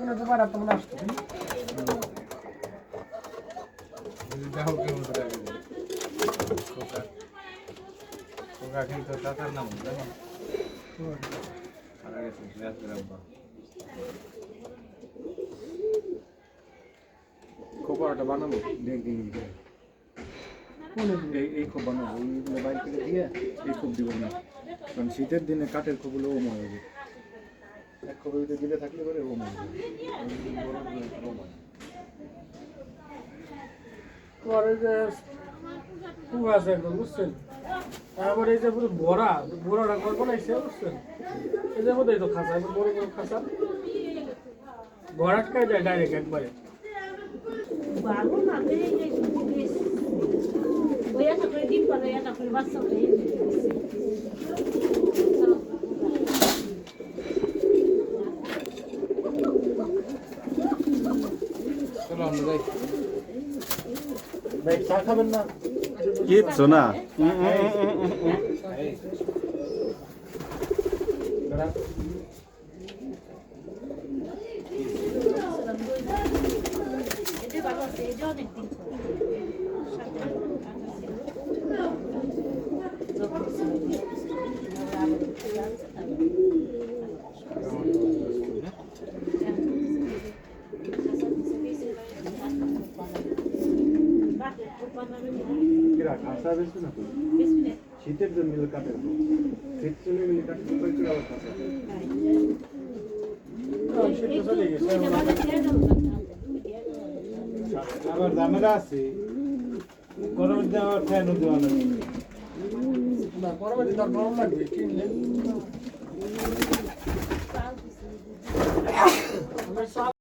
কোনো ব্যাপার আর তোমরা আসতো দেখো আগে যায়। খোকা কিন্তু টাকার নাম জানো আর আগে রাতের খোপাটা বানাবো দেখ এই খোপ বানাবো বাইরে থেকে দিয়ে এই খোপ দিব না। কারণ শীতের দিনে কাঠের খোপগুলো ওম হয়ে যাবে এক খোপের ভিতরে দিলে থাকলে পরে ওম হয়ে যাবে পরে যে কুয়া আছে একদম বুঝছেন? তারপরে এই যে পুরো বড়া বড়াটা করব না এসে বুঝছেন? এই যে তো খাঁচা এত বড় বড় খাঁচা। ঘর আটকায় যায় ডাইরেক্ট একবারে। বাবু মাকে এই যে দিস ওই একটা করে ডিম পারে একটা করে বাচ্চা করে কিচ্ছু না এটা ভালো আছে এটা অনেক দিন কিরা খাসা বেশি না তো শীতের জন্য মিলে কাঠের খোপ শীত চলে মিলে করে আবার ঝামেলা আছে। গরমের দিন আবার ফ্যানও দেওয়া লাগে। না গরমে দিন গরম লাগবে কিনলে।